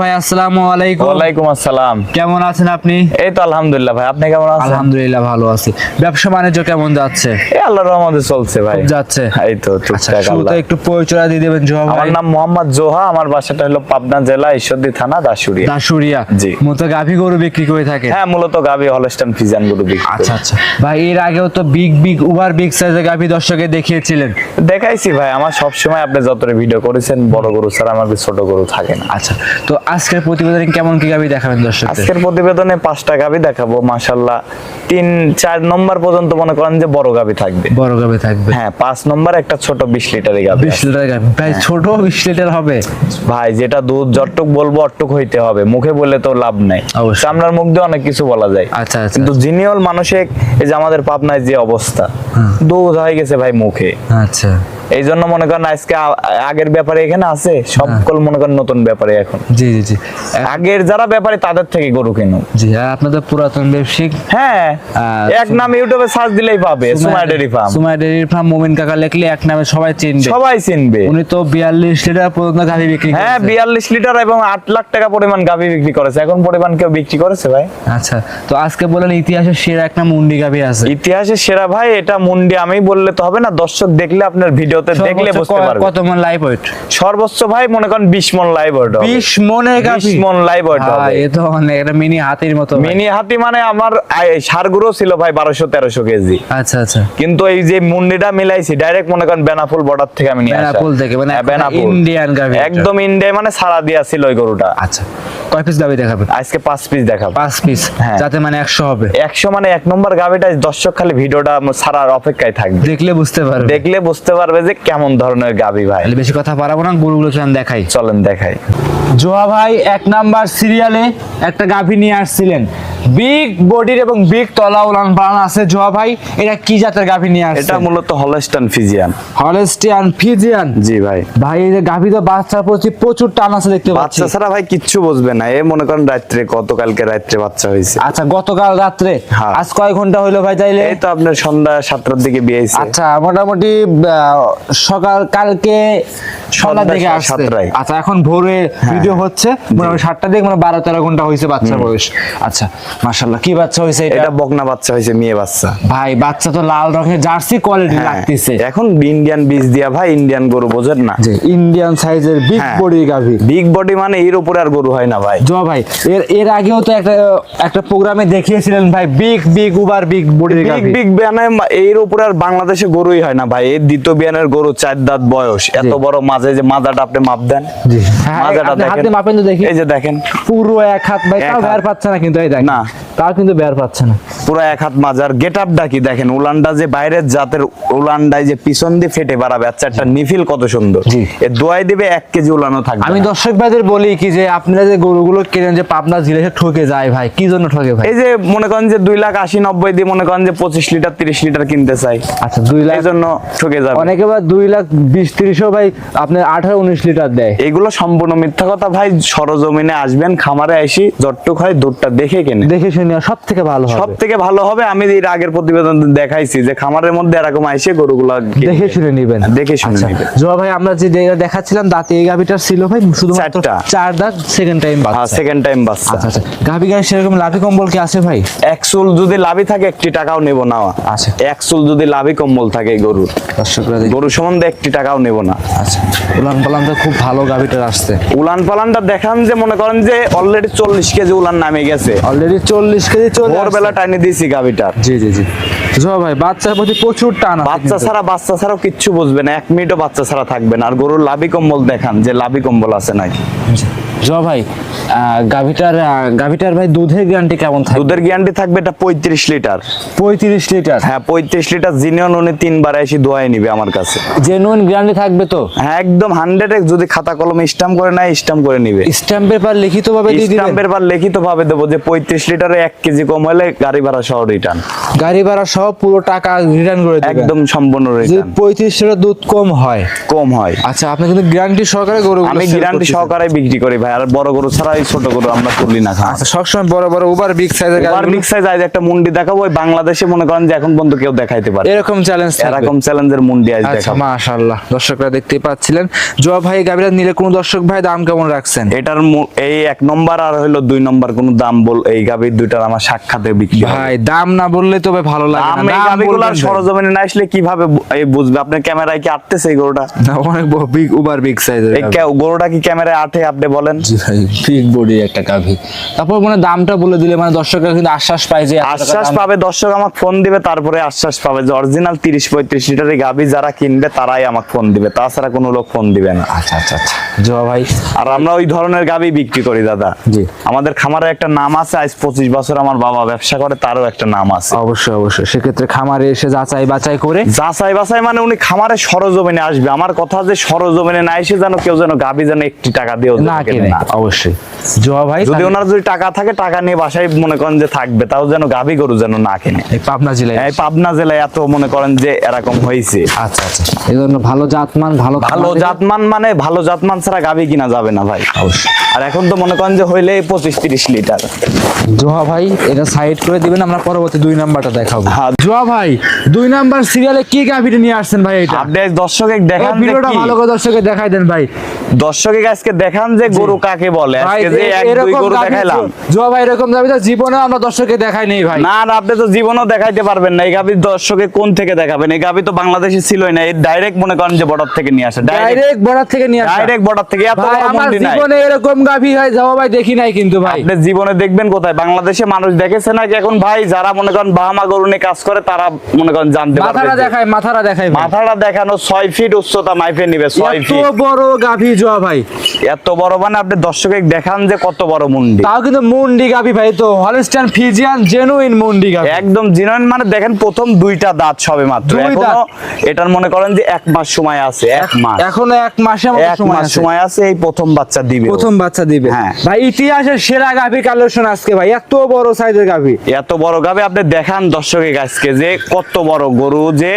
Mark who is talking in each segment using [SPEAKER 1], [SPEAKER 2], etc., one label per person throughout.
[SPEAKER 1] ভাই আসসালামু আলাইকুম।
[SPEAKER 2] ওয়ালাইকুম আসসালাম।
[SPEAKER 1] কেমন আছেন আপনি?
[SPEAKER 2] এই তো আলহামদুলিল্লাহ ভাই আপনি কেমন আছেন?
[SPEAKER 1] আলহামদুলিল্লাহ ভালো আছি। ব্যবসা বাণিজ্য কেমন যাচ্ছে?
[SPEAKER 2] এই আল্লাহর রহমতে চলছে ভাই।
[SPEAKER 1] যাচ্ছে।
[SPEAKER 2] এই তো
[SPEAKER 1] আচ্ছা
[SPEAKER 2] টুকটাক
[SPEAKER 1] শুরুতে
[SPEAKER 2] আল্লাহ।
[SPEAKER 1] একটু পরিচয় দিয়ে দেবেন জোহা
[SPEAKER 2] আমার নাম মোহাম্মদ জোহা আমার বাসাটা হলো পাবনা জেলা ঈশ্বরদী থানা দাসুরিয়া
[SPEAKER 1] দাসুরিয়া
[SPEAKER 2] জি।
[SPEAKER 1] মতো গাভী গরু বিক্রি করে থাকে?
[SPEAKER 2] হ্যাঁ মূলত গাবি হলস্টান ফিজান গরু বিক্রি
[SPEAKER 1] আচ্ছা আচ্ছা। ভাই এর আগেও তো বিগ বিগ ওভার বিগ সাইজের গাভী দর্শকে দেখিয়েছিলেন।
[SPEAKER 2] দেখাইছি ভাই আমার সব সময় আপনি যতটা ভিডিও করেছেন বড় গরু ছাড়া আমার ছোট গরু থাকে না।
[SPEAKER 1] আচ্ছা তো আজকের প্রতিবেদনে কেমন কি গাবি দেখাবেন দর্শক
[SPEAKER 2] আজকের প্রতিবেদনে পাঁচটা গাবি দেখাবো মাশাল্লাহ। তিন চার নম্বর পর্যন্ত মনে করেন যে বড় গাবি থাকবে।
[SPEAKER 1] বড় গাভী থাকবে।
[SPEAKER 2] হ্যাঁ পাঁচ নম্বর একটা ছোট বিশ লিটারের গাবি
[SPEAKER 1] বিশ লিটার গাভী। ভাই
[SPEAKER 2] হ্যাঁ।
[SPEAKER 1] ছোট বিশ লিটার হবে।
[SPEAKER 2] ভাই যেটা দুধ যতটুক বলব অটুক হইতে হবে। মুখে বললে তো লাভ নাই। সামনের মুখ দিয়ে অনেক কিছু বলা যায়।
[SPEAKER 1] আচ্ছা আচ্ছা
[SPEAKER 2] কিন্তু জিনিয়ল মানুষে এই যে আমাদের পাবনায় যে অবস্থা দুধ হয়ে গেছে ভাই মুখে।
[SPEAKER 1] আচ্ছা।
[SPEAKER 2] এই জন্য মনে করেন আজকে আগের ব্যাপারে এখানে আছে সকল মনে করেন নতুন ব্যাপারে এখন।
[SPEAKER 1] জি জি জি।
[SPEAKER 2] আগের যারা ব্যাপারে তাদের থেকে গরু কিনো
[SPEAKER 1] জি আর আপনাদের পুরাতন ব্যবসায়িক?
[SPEAKER 2] হ্যাঁ। এক নাম ইউটিউবে সার্চ দিলেই পাবে Sumai dairy farm.
[SPEAKER 1] Sumai dairy farm Momin কাকা লেখলে এক নামে সবাই চিনবে।
[SPEAKER 2] সবাই চিনবে।
[SPEAKER 1] উনি তো বিয়াল্লিশ লিটার পর্যন্ত গাভী বিক্রি
[SPEAKER 2] হ্যাঁ
[SPEAKER 1] করেছে।
[SPEAKER 2] বিয়াল্লিশ লিটার এবং আট লাখ টাকা পরিমাণ গাভি বিক্রি করেছে। এখন পরিমাণ কেউ বিক্রি করেছে ভাই?
[SPEAKER 1] আচ্ছা তো আজকে বলেন ইতিহাসের সেরা একটা মুন্ডি গাভী আছে।
[SPEAKER 2] ইতিহাসের সেরা ভাই এটা মুন্ডি আমি বললে তো হবে না। দর্শক দেখলে আপনার ভিডিওতে দেখলে
[SPEAKER 1] সর্বোচ্চ
[SPEAKER 2] বুঝতে পারবে।
[SPEAKER 1] কত মন লাইভ ওয়েট
[SPEAKER 2] সর্বোচ্চ ভাই মনে করেন বিশ মন লাইভ ওয়েট হবে।
[SPEAKER 1] বিশ মনের গাভী?
[SPEAKER 2] 20 মন লাইভ ওয়েট হবে।
[SPEAKER 1] এ তো অনেক এটা মিনি হাতির মতো
[SPEAKER 2] মিনি হাতি মানে আমার সারগুলো ছিল ভাই বারোশো তেরোশো কেজি।
[SPEAKER 1] আচ্ছা আচ্ছা।
[SPEAKER 2] কিন্তু এই যে মুন্ডিটা মিলাইছি ডাইরেক্ট মনে করেন বেনাফুল বর্ডার থেকে আমি নিয়ে আসা।
[SPEAKER 1] থেকে, মানে
[SPEAKER 2] হ্যাঁ, বেনাপোল।
[SPEAKER 1] ইন্ডিয়ান গাভী।
[SPEAKER 2] একদম ইন্ডিয়া মানে সারা দিয়া ছিল ওই গরুটা।
[SPEAKER 1] আচ্ছা। কয় পিস গাভী দেখাবেন?
[SPEAKER 2] আজকে পাঁচ পিস দেখাবো।
[SPEAKER 1] পাঁচ পিস
[SPEAKER 2] হ্যাঁ।
[SPEAKER 1] যাতে মানে একশো হবে।
[SPEAKER 2] একশো মানে এক নম্বর গাভিটা দর্শক খালি ভিডিওটা সারার অপেক্ষায় থাকবে।
[SPEAKER 1] দেখলে বুঝতে পারবে।
[SPEAKER 2] দেখলে বুঝতে পারবে যে কেমন ধরনের গাভি ভাই।
[SPEAKER 1] বেশি কথা পারাবো না গরুগুলো চলেন দেখাই।
[SPEAKER 2] চলেন দেখাই।
[SPEAKER 1] জোয়া ভাই এক নাম্বার সিরিয়ালে একটা গাভী নিয়ে আসছিলেন। বিগ বডির এবং বিগ তলা উলান পালান আছে। জোয়া ভাই এটা কি জাতের গাভী নিয়ে আসছে এটা
[SPEAKER 2] মূলত হলস্টান ফিজিয়ান
[SPEAKER 1] হলেস্টিয়ান ফিজিয়ান
[SPEAKER 2] জি ভাই।
[SPEAKER 1] ভাই এই যে গাভী তো বাচ্চার প্রতি প্রচুর টান আছে দেখতে পাচ্ছি।
[SPEAKER 2] বাচ্চা ছাড়া ভাই কিচ্ছু বুঝবে না। এ মনে করেন রাত্রে গতকালকে রাত্রে বাচ্চা হয়েছে।
[SPEAKER 1] আচ্ছা গতকাল রাত্রে?
[SPEAKER 2] হ্যাঁ।
[SPEAKER 1] আজ কয় ঘণ্টা হইল ভাই তাইলে?
[SPEAKER 2] এই তো আপনার সন্ধ্যা সাতটার দিকে বিয়ে হয়েছে।
[SPEAKER 1] আচ্ছা মোটামুটি সকাল কালকে সন্ধ্যার
[SPEAKER 2] সন্ধ্যা
[SPEAKER 1] দিকে আসছে। আচ্ছা এখন ভোরে ভিডিও হচ্ছে। মোটামুটি সাতটা দিকে মানে বারো তেরো ঘণ্টা হয়েছে বাচ্চার বয়স। আচ্ছা কি বাচ্চা হয়েছে এটা?
[SPEAKER 2] এটা বকনা বাচ্চা হয়েছে মেয়ে বাচ্চা।
[SPEAKER 1] ভাই বাচ্চা তো লাল রঙের জার্সি কোয়ালিটি
[SPEAKER 2] হ্যাঁ,
[SPEAKER 1] লাগতেছে।
[SPEAKER 2] এখন ইন্ডিয়ান বীজ দিয়া ভাই ইন্ডিয়ান গরু বোঝেন না।
[SPEAKER 1] ইন্ডিয়ান সাইজের বিগ। বডি গাভী।
[SPEAKER 2] বিগ বডি মানে এর উপরে আর গরু হয় না ভাই।
[SPEAKER 1] জ ভাই এর এর আগেও তো একটা একটা প্রোগ্রামে দেখিয়েছিলেন ভাই বিগ বিগ উবার বিগ বডির
[SPEAKER 2] বিগ
[SPEAKER 1] গাভী।
[SPEAKER 2] বিগ বিয়ানে এর উপরে আর বাংলাদেশে গরুই হয় না ভাই। এর দ্বিতীয় বিয়ানের গরু চার দাঁত বয়স। এত বড় মাঝে যে মাজাটা আপনি মাপ দেন।
[SPEAKER 1] জি। হ্যাঁ,
[SPEAKER 2] মাজাটা দেখেন।
[SPEAKER 1] হাতে মাপেন তো দেখি।
[SPEAKER 2] এই যে দেখেন।
[SPEAKER 1] পুরো এক হাত ভাই তাও। পাচ্ছে না কিন্তু এই দেখ
[SPEAKER 2] না।
[SPEAKER 1] তাও কিন্তু বের পাচ্ছে না।
[SPEAKER 2] পুরো এক হাত মাজার গেট আপটা কি দেখেন? উলানটা যে বাইরের জাতের উলানটাই যে পিছন দিয়ে ফেটে বাড়াবে আচ্ছা একটা নিফিল কত সুন্দর।
[SPEAKER 1] জি।
[SPEAKER 2] এ দোয়াই দিবে এক কেজি উলানো থাকবে
[SPEAKER 1] আমি দর্শক ভাইদের বলি কি যে আপনারা যে গরুগুলো কেনেন যে পাবনা জিলে ঠকে যায় ভাই কি জন্য ঠকে ভাই?
[SPEAKER 2] এই যে মনে করেন যে দুই লাখ আশি নব্বই দিয়ে মনে করেন যে পঁচিশ লিটার তিরিশ লিটার কিনতে চাই।
[SPEAKER 1] আচ্ছা দুই লাখ
[SPEAKER 2] জন্য ঠকে যাবে।
[SPEAKER 1] অনেকে বা দুই লাখ বিশ তিরিশও ভাই আপনার আঠারো উনিশ লিটার দেয়।
[SPEAKER 2] এগুলো সম্পূর্ণ মিথ্যা কথা ভাই সরজমিনে আসবেন খামারে আসি যতটুক হয় দুধটা দেখে কেনে
[SPEAKER 1] দেখে শুনে সব থেকে ভালো
[SPEAKER 2] সব থেকে ভালো হবে আমি এর আগের প্রতিবেদন দেখাইছি যে খামারের মধ্যে এরকম আইসে গরুগুলা।
[SPEAKER 1] দেখে শুনে নিবেন।
[SPEAKER 2] দেখে শুনে
[SPEAKER 1] জোয়া ভাই আমরা যে দেখাচ্ছিলাম দাঁতে এই গাভিটার ছিল ভাই শুধুমাত্র চার দাঁত সেকেন্ড টাইম
[SPEAKER 2] হ্যাঁ
[SPEAKER 1] বাচ্চা
[SPEAKER 2] সেকেন্ড টাইম বাচ্চা।
[SPEAKER 1] আচ্ছা আচ্ছা। গাভি গায়ে সেরকম লাভি কম্বল কি আছে ভাই?
[SPEAKER 2] এক চুল যদি লাভই থাকে একটি টাকাও নেব না।
[SPEAKER 1] আচ্ছা।
[SPEAKER 2] এক চুল যদি লাভই কম্বল থাকে গরুর।
[SPEAKER 1] দর্শকরা।
[SPEAKER 2] গরু সম্বন্ধে একটি টাকাও নেব না।
[SPEAKER 1] আচ্ছা। উলান পালান তো খুব ভালো গাভিটার আসছে।
[SPEAKER 2] উলান পালানটা দেখান যে মনে করেন যে অলরেডি চল্লিশ কেজি উলান নামে গেছে।
[SPEAKER 1] অলরেডি চল্লিশ কেজি চলে
[SPEAKER 2] ভোরবেলা। টাইনে দিয়েছি গাভিটার
[SPEAKER 1] জি জি জি জোয়া ভাই বাচ্চার প্রতি প্রচুর টান
[SPEAKER 2] বাচ্চা ছাড়া বাচ্চা ছাড়াও কিচ্ছু বুঝবে না এক মিনিটও বাচ্চা ছাড়া থাকবে না। আর গরুর লাভি কম্বল দেখান যে লাভি কম্বল আছে নাকি?
[SPEAKER 1] জোয়া ভাই গাভিটার গাভিটার ভাই দুধের গ্যারান্টি কেমন থাকে
[SPEAKER 2] দুধের গ্যারান্টি থাকবে এটা পঁয়ত্রিশ লিটার।
[SPEAKER 1] পঁয়ত্রিশ লিটার?
[SPEAKER 2] হ্যাঁ পঁয়ত্রিশ লিটার জিনিয়ন উনি তিনবার এসে দোয়াই নিবে আমার কাছে।
[SPEAKER 1] জেনুইন গ্যারান্টি থাকবে তো?
[SPEAKER 2] হ্যাঁ একদম হান্ড্রেড যদি খাতা কলমে স্টাম্প করে নেয় স্টাম্প করে নিবে।
[SPEAKER 1] স্ট্যাম্প পেপার লিখিত ভাবে দিয়ে দিবেন?
[SPEAKER 2] স্টাম্পের পর লিখিত ভাবে দেবো যে পঁয়ত্রিশ লিটারে এক কেজি কম হলে গাড়ি ভাড়া সহ রিটার্ন
[SPEAKER 1] গাড়ি ভাড়া সহ পুরো টাকা রিটার্ন করে দিবেন।
[SPEAKER 2] একদম সম্পূর্ণ রিটার্ন
[SPEAKER 1] পঁয়ত্রিশ লিটার দুধ কম হয়।
[SPEAKER 2] কম হয়।
[SPEAKER 1] আচ্ছা আপনি কিন্তু গ্যারান্টি সহকারে গরু
[SPEAKER 2] আমি গ্যারান্টি সহকারে বিক্রি করি ভাই আর বড় গরু ছাড়া এই ছোট গরু আমরা তুলি না।
[SPEAKER 1] আচ্ছা সবসময় বড় বড় ওভার বিগ সাইজের
[SPEAKER 2] বিগ সাইজ আজ একটা মুন্ডি দেখাবো ওই বাংলাদেশে মনে করেন যে এখন পর্যন্ত কেউ দেখাইতে পারে।
[SPEAKER 1] এরকম চ্যালেঞ্জ
[SPEAKER 2] এরকম চ্যালেঞ্জের মুন্ডি আজ
[SPEAKER 1] আচ্ছা
[SPEAKER 2] দেখাবো।
[SPEAKER 1] মাশাআল্লাহ দর্শকরা দেখতেই পাচ্ছিলেন। জবা ভাই গাবিটা নিলে কোন দর্শক ভাই দাম কেমন রাখছেন?
[SPEAKER 2] এটার এই এক নম্বর আর হইল দুই নম্বর কোনো দাম বল এই গাভীর দুইটার আমার সাক্ষাতে বিক্রি
[SPEAKER 1] ভাই দাম না বললে তো ভাই ভালো লাগে
[SPEAKER 2] দাম
[SPEAKER 1] দাম
[SPEAKER 2] গাভীগুলার সরজমিনে না আসলে কীভাবে বুঝবে? আপনার ক্যামেরায় কি আটতেছে এই গরুটা?
[SPEAKER 1] অনেক বিগ ওভার বিগ সাইজের
[SPEAKER 2] গরুটা কি ক্যামেরায় আটে আপনি বলেন?
[SPEAKER 1] বিগ বডি একটা গাভি। তারপর মানে দামটা বলে দিলে মানে দর্শকরা কিন্তু আশ্বাস পায় যে
[SPEAKER 2] আশ্বাস পাবে দর্শক আমাকে ফোন দিবে তারপরে আশ্বাস পাবে যে অরিজিনাল তিরিশ পঁয়ত্রিশ লিটারের গাভী যারা কিনবে তারাই আমাকে ফোন দিবে। তাছাড়া কোনো লোক ফোন দিবে না।
[SPEAKER 1] আচ্ছা আচ্ছা আচ্ছা। জবা ভাই।
[SPEAKER 2] আর আমরা ওই ধরনের গাভী বিক্রি করি দাদা।
[SPEAKER 1] জি।
[SPEAKER 2] আমাদের খামারে একটা নাম আছে আজ পঁচিশ বছর আমার বাবা ব্যবসা করে তারও একটা নাম আছে।
[SPEAKER 1] অবশ্যই অবশ্যই। সেক্ষেত্রে খামারে এসে যাচাই বাছাই করে
[SPEAKER 2] যাচাই বাছাই মানে উনি খামারে সরজমিনে আসবে। আমার কথা যে সরজমিনে না এসে যেন কেউ যেন গাভী যেন একটি টাকা দিয়েও
[SPEAKER 1] না
[SPEAKER 2] কিনে।
[SPEAKER 1] অবশ্যই। জবা ভাই
[SPEAKER 2] যদি ওনার যদি টাকা থাকে টাকা নিয়ে বাসায় মনে করেন যে থাকবে তাও যেন গাভী গরু যেন না কিনে।
[SPEAKER 1] এই পাবনা জেলায়
[SPEAKER 2] এই পাবনা জেলায় এত মনে করেন যে এরকম হয়েছে।
[SPEAKER 1] আচ্ছা আচ্ছা। এই জন্য ভালো জাতমান ভালো
[SPEAKER 2] ভালো জাতমান মানে ভালো জাতমান ছাড়া গাভী কিনা যাবে না ভাই।
[SPEAKER 1] অবশ্যই।
[SPEAKER 2] আর এখন তো মনে করেন যে হইলে পঁচিশ তিরিশ লিটার।
[SPEAKER 1] জোহা ভাই এটা সাইড করে দিবেন আমরা পরবর্তী দুই নাম্বারটা দেখাবো।
[SPEAKER 2] হ্যাঁ।
[SPEAKER 1] জোহা ভাই দুই নাম্বার সিরিয়ালে কি গাভিটা নিয়ে আসছেন ভাই এটা?
[SPEAKER 2] দর্শকে দেখান
[SPEAKER 1] ভিডিওটা ভালো করে দর্শকে দেখাই দেন ভাই।
[SPEAKER 2] দর্শকে আজকে দেখান যে গরু কাকে বলে। আজকে যে এক দুই গরু দেখাইলাম।
[SPEAKER 1] জোহা ভাই এরকম গাভি তো জীবনে আমরা দর্শকে দেখাই নেই ভাই।
[SPEAKER 2] না না আপনি তো জীবনও দেখাইতে পারবেন না। এই গাভী দর্শকে কোন থেকে দেখাবেন? এই গাভী তো বাংলাদেশে ছিলই না। এই ডাইরেক্ট মনে করেন যে বর্ডার থেকে নিয়ে আসে। ডাইরেক্ট
[SPEAKER 1] বর্ডার থেকে নিয়ে আসা।
[SPEAKER 2] ডাইরেক্ট বর্ডার থেকে। এত বড় মন্ডি নাই।
[SPEAKER 1] জীবনে এরকম গাভি হয় যাওয়া ভাই দেখি নাই কিন্তু ভাই।
[SPEAKER 2] আপনি জীবনে দেখবেন কোথায়? বাংলাদেশে মানুষ দেখেছে নাকি এখন ভাই যারা মনে করেন বাহামা গরু নিয়ে কাজ করে তারা মনে করেন জানতে
[SPEAKER 1] মাথাটা
[SPEAKER 2] পারবে যে-
[SPEAKER 1] দেখায় মাথাটা দেখাই
[SPEAKER 2] মাথাটা দেখানো ছয় ফিট উচ্চতা মাইফে নিবে ছয়
[SPEAKER 1] এত
[SPEAKER 2] ফিট
[SPEAKER 1] বড় গাভি জোয়া ভাই।
[SPEAKER 2] এত বড় মানে আপনি দর্শকে দেখান যে কত বড় মুন্ডি।
[SPEAKER 1] তাও কিন্তু মুন্ডি গাভি ভাই তো হলস্টাইন ফিজিয়ান জেনুইন মুন্ডি গাভি।
[SPEAKER 2] একদম জিনন মানে দেখেন প্রথম দুইটা দাঁত সবে মাত্র।
[SPEAKER 1] এখনও
[SPEAKER 2] এটার মনে করেন যে এক মাস সময় আছে এক মাস।
[SPEAKER 1] এখনও এক মাসের মতো
[SPEAKER 2] এক
[SPEAKER 1] সময়
[SPEAKER 2] মাস
[SPEAKER 1] আছে।
[SPEAKER 2] সময় আছে এই প্রথম বাচ্চা দিবে
[SPEAKER 1] প্রথম বাচ্চা দিবে।
[SPEAKER 2] হ্যাঁ।
[SPEAKER 1] ভাই ইতিহাসের সেরা গাভি কালেকশন আজকে ভাই এত বড় সাইজের গাভি।
[SPEAKER 2] এত বড় গাবে আপনি দেখান দর্শকের কাছকে যে কত বড় গরু যে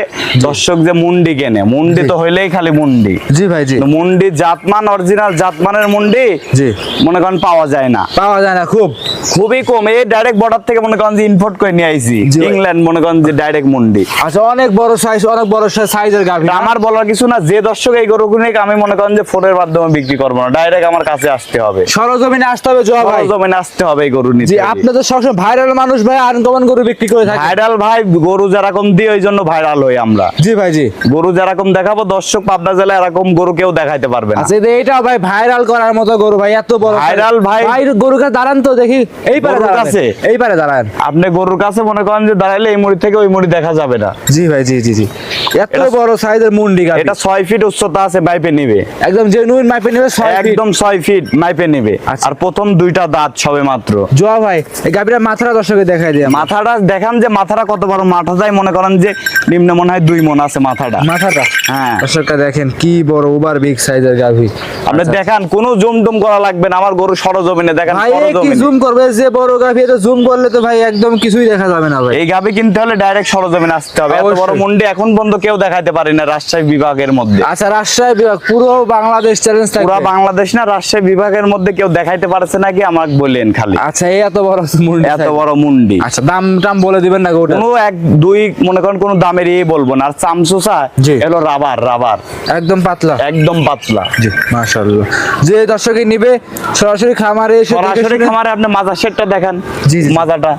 [SPEAKER 2] দর্শক যে মুন্ডি কেনে মুন্ডি তো হইলেই খালি মুন্ডি।
[SPEAKER 1] জি ভাই জি।
[SPEAKER 2] মুন্ডি জাতমান অরিজিনাল জাতমানের মুন্ডি
[SPEAKER 1] জি।
[SPEAKER 2] মনে করেন পাওয়া যায় না।
[SPEAKER 1] পাওয়া যায় না খুব।
[SPEAKER 2] খুবই কম। এই ডাইরেক্ট বর্ডার থেকে মনে করেন যে ইম্পোর্ট করে নিয়ে আইছি। ইংল্যান্ড মনে করেন যে ডাইরেক্ট মুন্ডি।
[SPEAKER 1] আচ্ছা অনেক বড় সাইজ অনেক বড় সাইজের গাভি
[SPEAKER 2] আমার বলার কিছু না যে দর্শক এই গরু কিনে আমি মনে করেন যে ফোনের মাধ্যমে বিক্রি করব না। ডাইরেক্ট আমার কাছে আসতে হবে।
[SPEAKER 1] সরজমিনে আসতে হবে জোয়া ভাই।
[SPEAKER 2] জমিনে আসতে হবে এই গরু নিতে জি
[SPEAKER 1] আপনি তো সবসময় ভাইরাল মানুষ ভাই আনকমন গরু বিক্রি করে থাকেন।
[SPEAKER 2] ভাইরাল ভাই গরু যেরকম দিই ওই জন্য ভাইরাল হই আমরা।
[SPEAKER 1] জি ভাই জি।
[SPEAKER 2] গরু যেরকম দেখাবো দর্শক পাবনা জেলায় এরকম গরু কেউ দেখাইতে পারবে না।
[SPEAKER 1] আচ্ছা এই- এইটা ভাই ভাইরাল করার মতো গরু ভাই এত বড়
[SPEAKER 2] Viral ভাই।
[SPEAKER 1] ভাই গরু কাছে দাঁড়ান তো দেখি। এই পারে
[SPEAKER 2] কাছে?
[SPEAKER 1] এই পারে দাঁড়ান।
[SPEAKER 2] আপনি গরুর কাছে মনে করেন যে দাঁড়াইলে এই মুড়ি থেকে ওই মুড়ি দেখা যাবে না।
[SPEAKER 1] জি ভাই জি জি জি। এত বড় সাইজের মুন্ডি গাভি।
[SPEAKER 2] এটা ছয় ফিট উচ্চতা আছে মাইপে নিবে।
[SPEAKER 1] একদম জেনুইন মাইপে নেবে ছয় ফিট
[SPEAKER 2] একদম ছয় ফিট মাইপে নিবে।
[SPEAKER 1] আচ্ছা।
[SPEAKER 2] আর প্রথম দুইটা দাঁত সবে মাত্র।
[SPEAKER 1] জোয়া ভাই এই গাভিটা মাথাটা দর্শকে দেখাই দিয়ে।
[SPEAKER 2] মাথাটা দেখান যে মাথাটা কত বড় মাথা যায় মনে করেন যে নিম্ন মনে হয় দুই মন আছে মাথাটা।
[SPEAKER 1] মাথাটা?
[SPEAKER 2] হ্যাঁ।
[SPEAKER 1] দর্শকটা দেখেন কি বড় ওভার বিগ সাইজের গাভি।
[SPEAKER 2] আপনি দেখান কোনো জুম টুম করা লাগবে না আমার গরু সরজমিনে দেখেন
[SPEAKER 1] ভাই কি জুম করবে? যে বড় গাভি এটা জুম করলে তো ভাই একদম কিছুই দেখা যাবে না ভাই।
[SPEAKER 2] এই গাবি কিনতে হলে ডাইরেক্ট সরজমিনে আসতে হবে। এত বড়। মুন্ডি এখন পর্যন্ত কেউ দেখাইতে পারে না রাজশাহী বিভাগের মধ্যে।
[SPEAKER 1] আচ্ছা রাজশাহী বিভাগ পুরো বাংলাদেশ চ্যালেঞ্জ
[SPEAKER 2] পুরা
[SPEAKER 1] থাকবে
[SPEAKER 2] বাংলাদেশ না রাজশাহী বিভাগের মধ্যে কেউ দেখাইতে পারছে নাকি আমাকে বলেন খালি।
[SPEAKER 1] আচ্ছা এই এত বড় মুন্ডি
[SPEAKER 2] এত বড় মুন্ডি।
[SPEAKER 1] আচ্ছা দাম টাম বলে দিবেন না গোটা
[SPEAKER 2] কোনো এক দুই মনে করেন কোনো দামের ইয়ে বলব না। আর চামচুসা। এলো রাবার রাবার।
[SPEAKER 1] একদম পাতলা।
[SPEAKER 2] একদম পাতলা।
[SPEAKER 1] জি মাশাআল্লাহ। যে দর্শকে নিবে সরাসরি খামারে এসে
[SPEAKER 2] সরাসরি খামারে আপনি মাজার সেটটা দেখান
[SPEAKER 1] জি।
[SPEAKER 2] মাজাটা।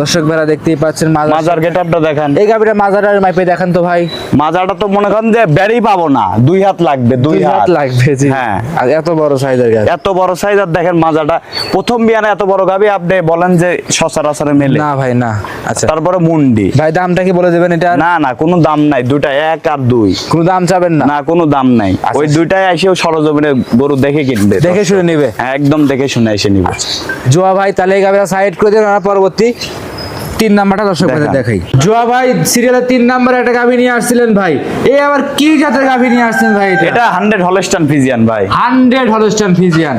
[SPEAKER 1] দর্শক ভাইরা দেখতেই পাচ্ছেন মাজার
[SPEAKER 2] গেটআপটা দেখান।
[SPEAKER 1] এই গাবিটা মাজারের মাইপে দেখান তো ভাই।
[SPEAKER 2] মাজাটা তো মনে করেন যে বেড়ি পাবো না দুই হাত লাগবে দুই
[SPEAKER 1] হাত লাগবে জি।
[SPEAKER 2] হ্যাঁ।
[SPEAKER 1] আর এত বড় সাইজের গাবি
[SPEAKER 2] এত বড় সাইজ আর দেখেন মাজাটা। প্রথম বিয়ানে এত বড় গাবি আপনি বলেন যে সচরাচরে মেলে।
[SPEAKER 1] না ভাই না। আচ্ছা।
[SPEAKER 2] তারপরে মুন্ডি।
[SPEAKER 1] ভাই দামটা কি বলে দেবেন এটা
[SPEAKER 2] না না কোনো দাম নাই দুটা এক আর দুই।
[SPEAKER 1] কোনো দাম চাবেন না?
[SPEAKER 2] না কোনো দাম নাই।
[SPEAKER 1] আচ্ছা।
[SPEAKER 2] ওই দুইটাই এসেও সরজমিনে গরু দেখে কিনবে।
[SPEAKER 1] দেখে শুনে নিবে?
[SPEAKER 2] হ্যাঁ, একদম দেখে শুনে এসে নিবে।
[SPEAKER 1] জোয়া ভাই তাহলে এই সাইড করে দেবেন পরবর্তী তিন নাম্বারটা দর্শক ভাইদের দেখাই। জোয়া ভাই সিরিয়ালের তিন নাম্বারে একটা গাভী নিয়ে আসছিলেন ভাই। এই আবার কি জাতের গাভী নিয়ে আসছেন ভাই এটা?
[SPEAKER 2] এটা হান্ড্রেড হলস্টান ফিজিয়ান ভাই।
[SPEAKER 1] হান্ড্রেড হলস্টান ফিজিয়ান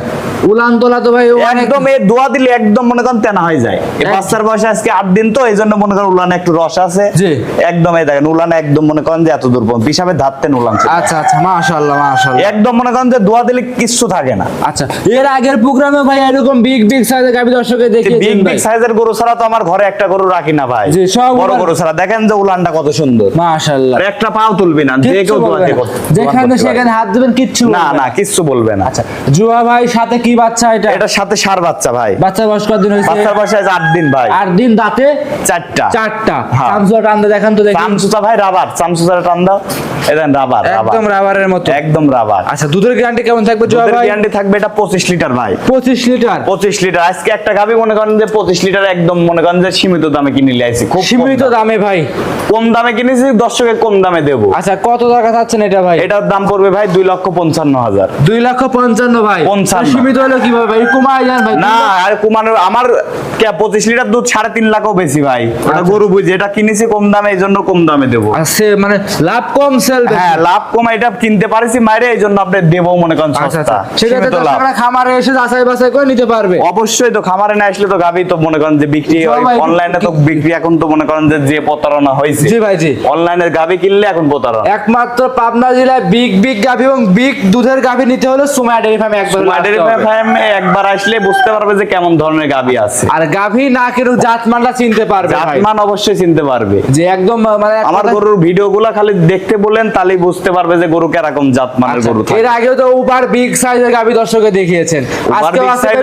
[SPEAKER 1] উলান তোলা তো ভাই
[SPEAKER 2] একদম এই দোয়া দিলে একদম মনে করেন তেনা হয়ে যায়। এই বাচ্চার বয়সে আজকে আট দিন তো এই জন্য মনে করেন উলানে একটু রস আছে।
[SPEAKER 1] জি।
[SPEAKER 2] একদম এই দেখেন উলানে একদম মনে করেন যে এত দূর পর্যন্ত পিসাবে উলান।
[SPEAKER 1] আচ্ছা আচ্ছা মাশাআল্লাহ মাশাআল্লাহ।
[SPEAKER 2] একদম মনে করেন যে দোয়া দিলে কিচ্ছু থাকে না।
[SPEAKER 1] আচ্ছা এর আগের প্রোগ্রামে ভাই এরকম বিগ বিগ সাইজের গাভী দর্শকে
[SPEAKER 2] বিগ
[SPEAKER 1] দেখিয়েছেন
[SPEAKER 2] বিগ
[SPEAKER 1] ভাই।
[SPEAKER 2] সাইজের গরু ছাড়া তো আমার ঘরে একটা গরু রাখি না ভাই?
[SPEAKER 1] জি, সব
[SPEAKER 2] বড়
[SPEAKER 1] উলান-
[SPEAKER 2] গরু ছাড়া। দেখেন যে উলানটা কত সুন্দর।
[SPEAKER 1] মাশাআল্লাহ।
[SPEAKER 2] একটা পাও তুলবি না যে কেউ দোয়াতে করতে-
[SPEAKER 1] যেখানে সেখানে হাত দেবেন কিচ্ছু
[SPEAKER 2] না না কিচ্ছু বলবে না।
[SPEAKER 1] আচ্ছা জুয়া ভাই সাথে কি বাচ্চা এটা?
[SPEAKER 2] এটার সাথে সার বাচ্চা ভাই।
[SPEAKER 1] বাচ্চার বয়স কতদিন হয়েছে?
[SPEAKER 2] বাচ্চার বয়সে আজ আট দিন ভাই।
[SPEAKER 1] আট দিন দাঁতে?
[SPEAKER 2] চারটা।
[SPEAKER 1] চারটা।
[SPEAKER 2] হ্যাঁ।
[SPEAKER 1] চামচুয়া টান্দা দেখান তো দেখি।
[SPEAKER 2] চামচুচা ভাই রাবার। চামচুচার টান দাও। এটা রাবার রাবার।
[SPEAKER 1] একদম রাবারের মতো।
[SPEAKER 2] একদম রাবার।
[SPEAKER 1] আচ্ছা দুধের গ্যারান্টি কেমন থাকবে জুয়া ভাই?
[SPEAKER 2] গ্যারান্টি থাকবে এটা পঁচিশ লিটার ভাই।
[SPEAKER 1] পঁচিশ লিটার।
[SPEAKER 2] পঁচিশ লিটার। আজকে একটা গাবি মনে করেন যে পঁচিশ লিটার একদম মনে করেন যে সীমিত দামে। কিনে নিয়ে আইছি খুব
[SPEAKER 1] সীমিত
[SPEAKER 2] দামে।
[SPEAKER 1] ভাই।
[SPEAKER 2] কম দামে কিনেছি দর্শকে কম দামে দেবো।
[SPEAKER 1] আচ্ছা কত টাকা চাচ্ছেন এটা ভাই?
[SPEAKER 2] এটার দাম পড়বে ভাই দুই লক্ষ পঞ্চান্ন হাজার।
[SPEAKER 1] দুই লক্ষ পঞ্চান্ন ভাই।
[SPEAKER 2] পঞ্চান্ন।
[SPEAKER 1] সীমিত হলো কীভাবে ভাই? কমায় যান ভাই
[SPEAKER 2] না আর কুমার আমার কে পঁচিশ লিটার দুধ সাড়ে তিন লাখও বেশি ভাই। ওটা
[SPEAKER 1] আচ্ছা।
[SPEAKER 2] গরু বুঝি এটা কিনেছি কম দামে এই জন্য কম দামে দেবো।
[SPEAKER 1] মানে লাভ কম সেল
[SPEAKER 2] হ্যাঁ লাভ কম এটা কিনতে পারিছি মাইরে এই জন্য আপনি দেবো মনে করেন
[SPEAKER 1] আচ্ছা
[SPEAKER 2] সস্তা।
[SPEAKER 1] আচ্ছা সেক্ষেত্রে
[SPEAKER 2] সীমিত লাভ।
[SPEAKER 1] খামারে এসে যাচাই বাছাই করে নিতে পারবে।
[SPEAKER 2] অবশ্যই তো খামারে না আসলে তো গাবি তো মনে করেন যে বিক্রি হয় অনলাইনে তো বিক্রি এখন তো মনে করেন যে প্রতারণা হয়েছে।
[SPEAKER 1] জি ভাই জি।
[SPEAKER 2] অনলাইনের গাবি কিনলে এখন প্রতারণা।
[SPEAKER 1] একমাত্র পাবনা জেলায় বিগ বিগ গাভী এবং বিগ দুধের গাভী নিতে হলে সুমায়া ফার্মে একবার
[SPEAKER 2] ফার্মে একবার আসলে বুঝতে পারবে যে কেমন ধরনের গাবি আছে।
[SPEAKER 1] আর গাভী না কেউ জাতমানটা চিনতে পারবে।
[SPEAKER 2] জাতমান অবশ্যই চিনতে পারবে।
[SPEAKER 1] যে একদম মানে
[SPEAKER 2] আমার গরুর ভিডিও গুলা খালি দেখতে বলেন তাহলেই বুঝতে পারবে যে গরু কীরকম জাতমানের
[SPEAKER 1] আচ্ছা,
[SPEAKER 2] গরু থাকে।
[SPEAKER 1] এর আগেও তো উপার বিগ সাইজের গাভী দর্শকে দেখিয়েছেন। ভাই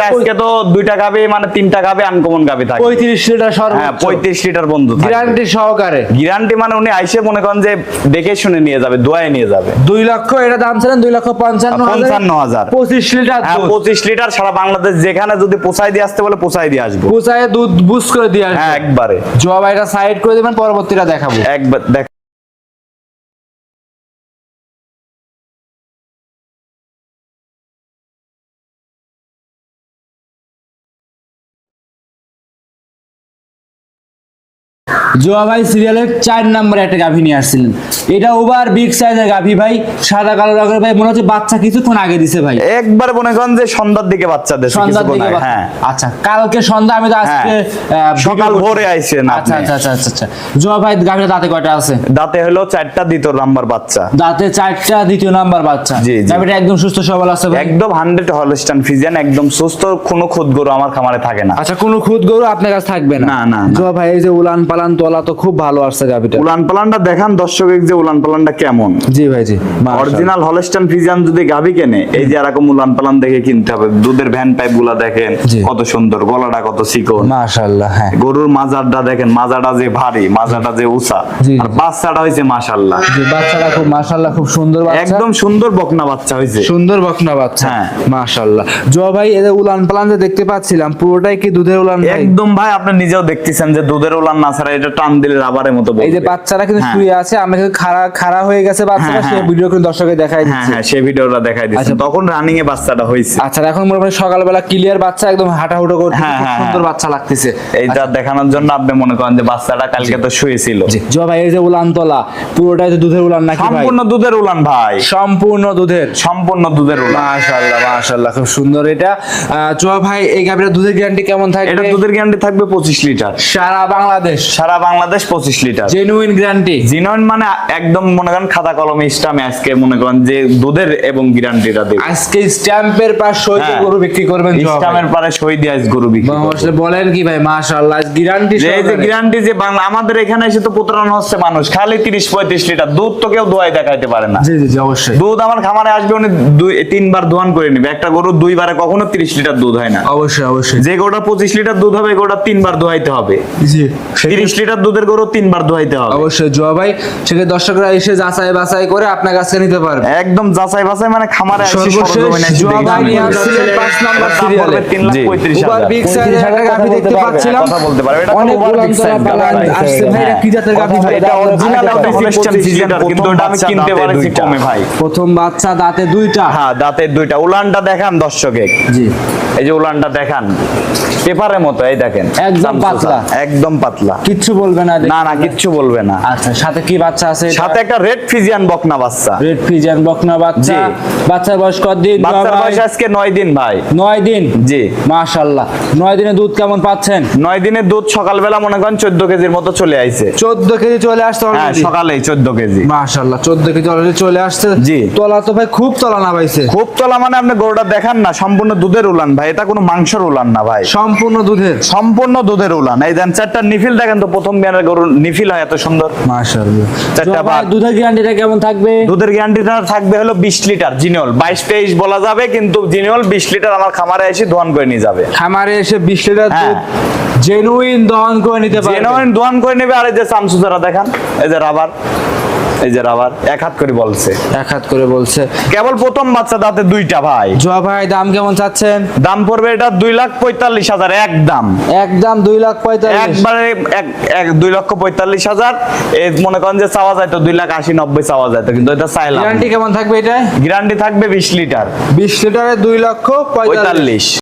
[SPEAKER 2] আজকে তো দুইটা গাবি মানে তিনটা গাবি আনকমন গাবি থাকে।
[SPEAKER 1] পঁয়ত্রিশ লিটার
[SPEAKER 2] হ্যাঁ লিটার বন্ধু
[SPEAKER 1] গ্যারান্টি সহকারে।
[SPEAKER 2] গ্যারান্টি মানে উনি আইসে মনে করেন যে দেখে শুনে নিয়ে যাবে দোয়ায় নিয়ে যাবে।
[SPEAKER 1] দুই লক্ষ এটা দাম ছিলেন দুই লক্ষ পঞ্চান্ন হাজার।
[SPEAKER 2] পঞ্চান্ন হাজার।
[SPEAKER 1] পঁচিশ লিটার
[SPEAKER 2] হ্যাঁ লিটার সারা বাংলাদেশ যেখানে যদি পোষাই দিয়ে আসতে বলে পোষাই দিয়ে আসব।
[SPEAKER 1] পুচায় দুধ বুঝ করে দিয়ে
[SPEAKER 2] হ্যাঁ একবারে।
[SPEAKER 1] জবা সাইড করে দেবেন পরবর্তীটা দেখাবো।
[SPEAKER 2] একবার
[SPEAKER 1] জোয়া ভাই সিরিয়ালের চার নম্বরে একটা গাভী নিয়ে আসছিলেন। এটা ওভার বিগ সাইজের গাভী ভাই সাদা কালো রঙের ভাই মনে হচ্ছে বাচ্চা কিছুক্ষণ আগে দিছে ভাই।
[SPEAKER 2] একবার মনে করেন যে সন্ধ্যার দিকে বাচ্চা দেশে
[SPEAKER 1] সন্ধ্যার দিকে
[SPEAKER 2] হ্যাঁ।
[SPEAKER 1] আচ্ছা কালকে সন্ধ্যা আমি তো আজকে
[SPEAKER 2] হ্যাঁ। সকাল ভোরে আইছেন
[SPEAKER 1] আচ্ছা। আচ্ছা আচ্ছা আচ্ছা আচ্ছা। জোয়া ভাই গাভীর দাঁতে কয়টা আছে?
[SPEAKER 2] দাঁতে হলো চারটা দ্বিতীয় নাম্বার বাচ্চা।
[SPEAKER 1] দাঁতে চারটা দ্বিতীয় নাম্বার বাচ্চা। গাভীটা একদম সুস্থ সবল আছে ভাই?
[SPEAKER 2] একদম হান্ড্রেড হলস্টান ফিজিয়ান একদম সুস্থ কোনো খুদ গরু আমার খামারে থাকে না।
[SPEAKER 1] আচ্ছা কোনো খুদ গরু আপনার কাছে থাকবে না?
[SPEAKER 2] না, না।
[SPEAKER 1] জোয়া ভাই এই যে উলান পালান তোলা তো খুব ভালো আসছে গাভীটা।
[SPEAKER 2] উলান পালানটা দেখান দর্শক যে উলান পালানটা কেমন।
[SPEAKER 1] জি ভাই জি
[SPEAKER 2] অরিজিনাল হলস্টান ফিজিয়ান যদি গাভি কেনে এই যে এরকম উলান পালান দেখে কিনতে হবে। দুধের ভ্যান পাইপগুলা দেখেন কত সুন্দর গলাটা কত চিকন
[SPEAKER 1] মাশাআল্লাহ হ্যাঁ।
[SPEAKER 2] গরুর মাজারটা দেখেন মাজাটা যে ভারী মাজাটা যে উঁচা। আর বাচ্চাটা হয়েছে মাশাল্লাহ
[SPEAKER 1] জি বাচ্চাটা খুব মাশাআল্লাহ খুব সুন্দর বাচ্চা।
[SPEAKER 2] একদম সুন্দর বকনা বাচ্চা হয়েছে
[SPEAKER 1] সুন্দর বকনা বাচ্চা।
[SPEAKER 2] হ্যাঁ।
[SPEAKER 1] মাশাআল্লাহ। জোয়া ভাই এদের উলান পালান যে দেখতে পাচ্ছিলাম পুরোটাই কি দুধের উলান
[SPEAKER 2] একদম ভাই আপনি নিজেও দেখতেছেন যে দুধের উলান না ছাড়া এটা টান দিলে রাবারের মতো
[SPEAKER 1] এই যে বাচ্চারা কিন্তু
[SPEAKER 2] হ্যাঁ।
[SPEAKER 1] শুয়ে আছে আমি কিন্তু খাড়া খাড়া হয়ে গেছে বাচ্চারা
[SPEAKER 2] হ্যাঁ,
[SPEAKER 1] সে
[SPEAKER 2] হ্যাঁ।
[SPEAKER 1] ভিডিও কিন্তু দর্শকে দেখাই
[SPEAKER 2] হ্যাঁ
[SPEAKER 1] দিচ্ছে।
[SPEAKER 2] হ্যাঁ সেই ভিডিওটা দেখাই
[SPEAKER 1] আচ্ছা।
[SPEAKER 2] তখন রানিং এ বাচ্চাটা হয়েছে।
[SPEAKER 1] আচ্ছা এখন মোটামুটি সকালবেলা ক্লিয়ার বাচ্চা একদম হাঁটাহুটো
[SPEAKER 2] হ্যাঁ, হ্যাঁ,
[SPEAKER 1] সুন্দর
[SPEAKER 2] হ্যাঁ।
[SPEAKER 1] বাচ্চা লাগতেছে।
[SPEAKER 2] এইটা দেখানোর জন্য আপনি মনে করেন যে বাচ্চাটা কালকে তো শুয়েছিল।
[SPEAKER 1] জি। ভাই এই যে উলান তোলা পুরোটাই তো দুধের উলান নাকি ভাই?
[SPEAKER 2] সম্পূর্ণ দুধের উলান ভাই।
[SPEAKER 1] সম্পূর্ণ দুধের।
[SPEAKER 2] সম্পূর্ণ দুধের উলান।
[SPEAKER 1] মাশাআল্লাহ মাশাআল্লাহ খুব সুন্দর এটা। আহ, জোয়া ভাই এই গাভীর দুধের গ্যারান্টি কেমন
[SPEAKER 2] এটা দুধের গ্যারান্টি থাকবে পঁচিশ লিটার।
[SPEAKER 1] সারা বাংলাদেশ।
[SPEAKER 2] সারা বাংলাদেশ পঁচিশ লিটার।
[SPEAKER 1] জেনুইন গ্যারান্টি
[SPEAKER 2] জিনন মানে একদম মনে করেন খাতা কলমে স্টামে আজকে মনে করেন যে দুধের এবং গ্যারান্টিটা দেবে।
[SPEAKER 1] আজকে স্ট্যাম্পের পাশ সই
[SPEAKER 2] হ্যাঁ।
[SPEAKER 1] গরু বিক্রি করবেন।
[SPEAKER 2] স্টামের পারে সই দিয়ে আজ গরু বিক্রি করবে।
[SPEAKER 1] আসলে বলেন কি ভাই মাশাআল্লাহ গ্যারান্টি
[SPEAKER 2] এই যে গ্যারান্টি যে বাংলা আমাদের এখানে এসে তো প্রতারণা হচ্ছে মানুষ খালি তিরিশ পঁয়ত্রিশ লিটার। দুধ তো কেউ দোয়াই দেখাইতে পারে না।
[SPEAKER 1] জি জি অবশ্যই।
[SPEAKER 2] দুধ আমার খামারে আসবে উনি দুই তিনবার দোয়ান করে নেবে। একটা গরু দুইবারে কখনো তিরিশ লিটার দুধ হয় না।
[SPEAKER 1] অবশ্যই অবশ্যই।
[SPEAKER 2] যে গোটা পঁচিশ লিটার দুধ হবে গোটা তিনবার দোয়াইতে হবে।
[SPEAKER 1] জি
[SPEAKER 2] তিরিশ লিটার লিটার দুধের গরু তিনবার দোয়াইতে হবে।
[SPEAKER 1] অবশ্যই জোয়া ভাই। দর্শকরা এসে যাচাই বাছাই করে আপনার কাছে নিতে পারবে।
[SPEAKER 2] একদম যাচাই বাছাই মানে খামারে
[SPEAKER 1] জোয়া ভাই নিয়ে
[SPEAKER 2] পারবে।
[SPEAKER 1] আসছিলেন পাঁচ নাম্বার সিরিয়ালে।
[SPEAKER 2] পড়বে তিন লাখ
[SPEAKER 1] জি।
[SPEAKER 2] পঁয়ত্রিশ
[SPEAKER 1] উবার
[SPEAKER 2] হাজার।
[SPEAKER 1] বিগ সাইজের একটা গাভি দেখতে পাচ্ছিলাম।
[SPEAKER 2] কথা বলতে পারবে এটা
[SPEAKER 1] অনেক
[SPEAKER 2] বিগ সাইজ গাভি।
[SPEAKER 1] আসছে। ভাই এটা কি জাতের গাভি ভাই?
[SPEAKER 2] এটা অরিজিনাল একটা কিন্তু ওটা আমি কিনতে পারছি কমে ভাই।
[SPEAKER 1] প্রথম বাচ্চা দাঁতে দুইটা।
[SPEAKER 2] হ্যাঁ দাঁতের দুইটা। উলানটা দেখান দর্শকে।
[SPEAKER 1] জি।
[SPEAKER 2] এই যে উলানটা দেখান। পেপারের মতো এই দেখেন।
[SPEAKER 1] একদম পাতলা।
[SPEAKER 2] একদম পাতলা।
[SPEAKER 1] কিচ্ছু বলবে না
[SPEAKER 2] না না কিচ্ছু বলবে না।
[SPEAKER 1] আচ্ছা সাথে কি বাচ্চা আছে
[SPEAKER 2] সাথে একটা রেড ফিজিয়ান বকনা বাচ্চা।
[SPEAKER 1] রেড ফ্রিজিয়ান বকনা বাচ্চা। বাচ্চার বয়স কত দিন
[SPEAKER 2] বাচ্চার? বয়স আজকে নয় দিন ভাই।
[SPEAKER 1] নয় দিন?
[SPEAKER 2] জি।
[SPEAKER 1] মাশাল্লাহ নয় দিনে দুধ কেমন পাচ্ছেন?
[SPEAKER 2] নয় দিনের দুধ সকালবেলা মনে করেন চোদ্দ কেজির মতো চলে আইছে।
[SPEAKER 1] চোদ্দ কেজি চলে আসছে
[SPEAKER 2] হ্যাঁ সকালেই চোদ্দ কেজি।
[SPEAKER 1] মাশাল্লাহ চোদ্দ কেজি অলরেডি চলে আসছে।
[SPEAKER 2] জি।
[SPEAKER 1] তোলা তো ভাই খুব তোলা না পাইছে
[SPEAKER 2] খুব তলা মানে আপনি গরুটা দেখান না সম্পূর্ণ দুধের উলান ভাই। এটা কোনো মাংসের উলান না ভাই।
[SPEAKER 1] সম্পূর্ণ দুধের?
[SPEAKER 2] সম্পূর্ণ দুধের উলান। এই দেন চারটা নিফিল দেখেন তো প্রথম বিয়ানের গরু নিফিল হয় এত সুন্দর।
[SPEAKER 1] মাশাল্লাহ
[SPEAKER 2] চারটা ভাত।
[SPEAKER 1] দুধের গ্যারান্টিটা কেমন থাকবে?
[SPEAKER 2] দুধের গ্যারান্টিটা থাকবে হলো বিশ লিটার জিনিয়ল। বাইশ তেইশ বলা যাবে কিন্তু জিনিয়ল বিশ লিটার আমার খামারে এসে ধোয়ান করে নিয়ে যাবে।
[SPEAKER 1] খামারে এসে বিশ লিটার
[SPEAKER 2] হ্যাঁ।
[SPEAKER 1] দুধ জেনুইন দহন করে নিতে পারবে।
[SPEAKER 2] জেনুইন দোয়ান করে নেবে আর এই যে সামসুসারা দেখান এই যে রাবার এই যে রাবার এক হাত করে বলছে।
[SPEAKER 1] এক হাত করে বলছে।
[SPEAKER 2] কেবল প্রথম বাচ্চা দাঁতে দুইটা ভাই।
[SPEAKER 1] জোয়া ভাই দাম কেমন চাচ্ছেন?
[SPEAKER 2] দাম পড়বে এটা দুই লাখ পঁয়তাল্লিশ হাজার একদম
[SPEAKER 1] একদম দুই লাখ পঁয়তাল্লিশ।
[SPEAKER 2] একবারে এক এক দুই লক্ষ পঁয়তাল্লিশ হাজার। এই মনে করেন যে চাওয়া যায় তো দুই লাখ আশি নব্বই চাওয়া যায় তো কিন্তু এটা চাইলাম।
[SPEAKER 1] গ্যারান্টি কেমন থাকবে এটা
[SPEAKER 2] গ্যারান্টি থাকবে বিশ লিটার।
[SPEAKER 1] বিশ লিটারে দুই লক্ষ
[SPEAKER 2] পঁয়তাল্লিশ।